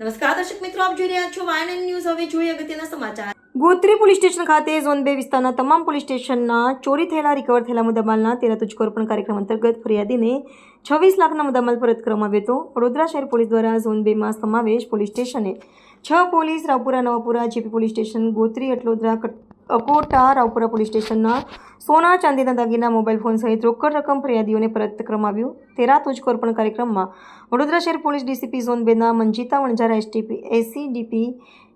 નમસ્કાર, દર્શક મિત્રો, આપ જોઈ રહ્યા છો વાયન ન્યૂઝ. હવે જોઈએ અગત્યના સમાચાર. ગોત્રી પોલીસ સ્ટેશન ખાતે ઝોન બે વિસ્તારના તમામ પોલીસ સ્ટેશનના ચોરી થયેલા રિકવર થયેલા મુદ્દામાલના તેરા તુજકોરપણ કાર્યક્રમ અંતર્ગત ફરિયાદીને છવ્વીસ લાખના મુદ્દામાલ પરત કરવામાં આવ્યો હતો. વડોદરા શહેર પોલીસ દ્વારા ઝોન બેમાં સમાવેશ પોલીસ સ્ટેશને છ police, Raopura, Navapura, JP police station, Gotri, Atladara Akota Raopura police સ્ટેશનના સોના ચાંદીના દાગીના, મોબાઈલ ફોન સહિત રોકડ રકમ ફરિયાદીઓને પરત કરવામાં તેરા તુજકો અર્પણ કાર્યક્રમમાં વડોદરા શહેર પોલીસ ડીસીપી ઝોન બેના Manjita Vanzara, STP AC DP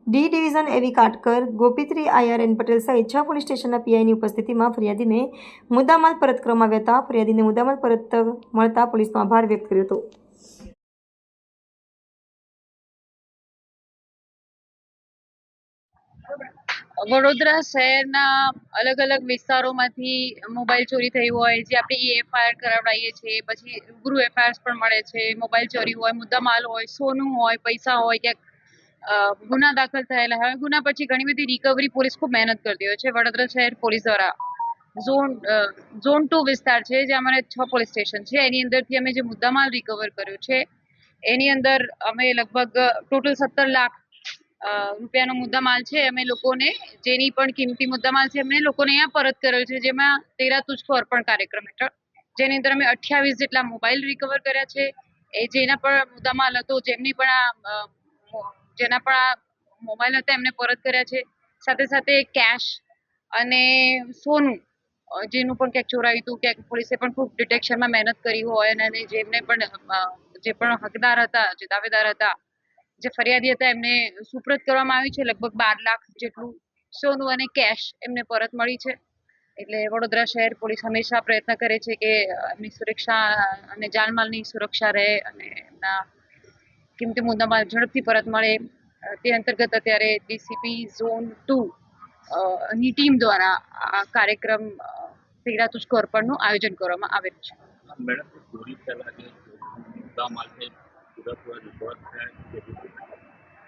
D division AV Katkar, ગોપીત્રી IR N Patel સહિત છ પોલીસ સ્ટેશનના પીઆઈની ઉપસ્થિતિમાં ફરિયાદીને મુદ્દામાલ પરત કરવામાં આવ્યા હતા. ફરિયાદીને મુદ્દામાલ પરત મળતા પોલીસનો આભાર વ્યક્ત કર્યો હતો. વડોદરા શહેરના અલગ અલગ વિસ્તારોમાંથી મોબાઈલ ચોરી થઈ હોય, જે આપણે ઈ એફઆઈઆર કરાવડાવીએ છીએ, પછી રૂબરૂ એફઆઈઆર પણ મળે છે, મોબાઈલ ચોરી હોય, મુદ્દામાલ હોય, સોનું હોય, પૈસા હોય, ક્યાંક ગુના દાખલ થયેલા હોય, ગુના પછી ઘણી બધી રિકવરી પોલીસ ખૂબ મહેનત કરતી હોય છે, વડોદરા શહેર પોલીસ દ્વારા. ઝોન ઝોન ટુ વિસ્તાર છે જે અમારે છ પોલીસ સ્ટેશન છે, એની અંદરથી અમે જે મુદ્દામાલ રિકવર કર્યો છે, એની અંદર અમે લગભગ ટોટલ સત્તર લાખ રૂપિયાનો મુદ્દામાલ છે અમે લોકોને, જેની પણ કિંમતી મુદ્દામાલ છે એમને લોકોને અહીંયા પરત કર્યો છે, જેમાં તેરા તુજકો અર્પણ કાર્યક્રમ હેઠળ. જેની અંદર અમે અઠ્યાવીસ જેટલા મોબાઈલ રિકવર કર્યા છે, એ જેના પણ મુદ્દામાલ હતો, જેમની પણ આ જેના પણ આ મોબાઈલ હતા, એમને પરત કર્યા છે. સાથે સાથે કેશ અને સોનું જેનું પણ ક્યાંક ચોરાયું હતું, ક્યાંક પોલીસે પણ ખૂબ ડિટેક્શનમાં મહેનત કરી હોય અને જેમને પણ જે પણ હકદાર હતા, જે દાવેદાર હતા જે ફરિયાદી હતા, એમને સુપ્રત કરવામાં આવી છે. લગભગ બાર લાખ જેટલું સોનું અને કેશ એમને પરત મળી છે. એટલે વડોદરા શહેર પોલીસ હંમેશા પ્રયત્ન કરે છે કે એમની સુરક્ષા અને જાનમાલની સુરક્ષા રહે અને એમના કિંમતી મુદ્દામાં ઝડપથી પરત મળે. તે અંતર્ગત અત્યારે ડીસીપી ઝોન ટુ ની ટીમ દ્વારા આ કાર્યક્રમ તેરા તુજકો અર્પણનું આયોજન કરવામાં આવેલું છે. મેડમ છે પૂરા પૂરા રિકવર થયા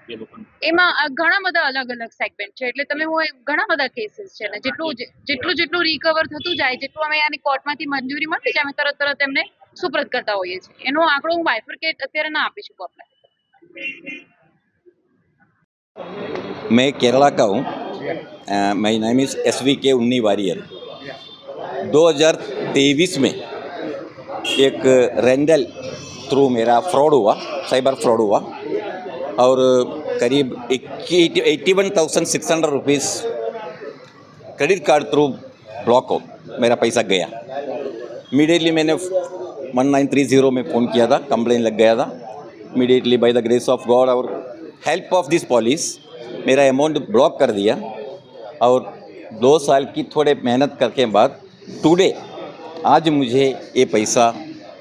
જે લોકોને એમાં અ, ઘણા બધા અલગ અલગ સેગમેન્ટ છે એટલે તમે હું એ- ઘણા બધા કેસીસ છે ને જેટલું જે- જેટલું જેટલું રિકવર થતું જાય જેટલું અમે આની કોર્ટમાંથી મંજૂરી મળતી જાય અમે તરત તરત એમને સુપ્રત કરતા હોઈએ છીએ એનો આંકડો હું બાયફર્કેટ અત્યારે ના આપી શકું આપણે मैं केरला का हूँ my name is S V K Unni Warrier 2023 में एक रेंडल थ्रू मेरा फ्रॉड हुआ साइबर फ्रॉड हुआ। और करीब eighty one thousand six hundred rupees credit card through block हो, मेरा पैसा गया। इमीडिएटली मैंने वन नाइन थ्री ज़ीरो में फ़ोन किया था कंप्लेन लग गया था। Immediately by the grace of God और हेल्प ऑफ़ दिस पॉलिस मेरा अमाउंट ब्लॉक कर दिया। और दो साल की थोड़े मेहनत करके बाद टुडे आज मुझे ये पैसा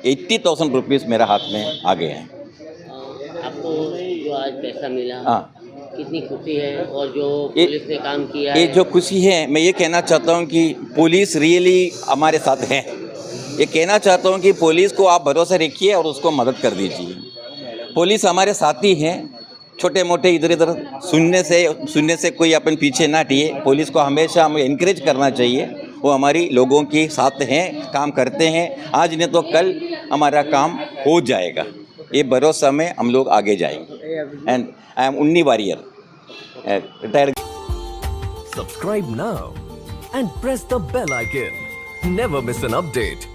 एट्टी थाउज़ेंड रुपीज़ मेरा हाथ में आ गए हैं। आपको जो आज पैसा मिला हाँ। कितनी खुशी है और जो पुलिस ने काम किया ये जो खुशी है मैं ये कहना चाहता हूँ कि पुलिस रियली हमारे साथ है। ये कहना चाहता हूँ कि पुलिस को आप भरोसा रखिए और उसको मदद कर दीजिए। पुलिस हमारे साथी हैं छोटे मोटे इधर इधर सुनने से सुनने से कोई अपन पीछे ना हटिए। पुलिस को हमेशा हमें इनक्रेज करना चाहिए। वो हमारी लोगों के साथ हैं काम करते हैं। आज नहीं तो कल हमारा काम हो जाएगा। ये भरोसा में हम लोग आगे जाएँगे। And I am Unni Warrier retire subscribe ना and press the bell icon never miss an update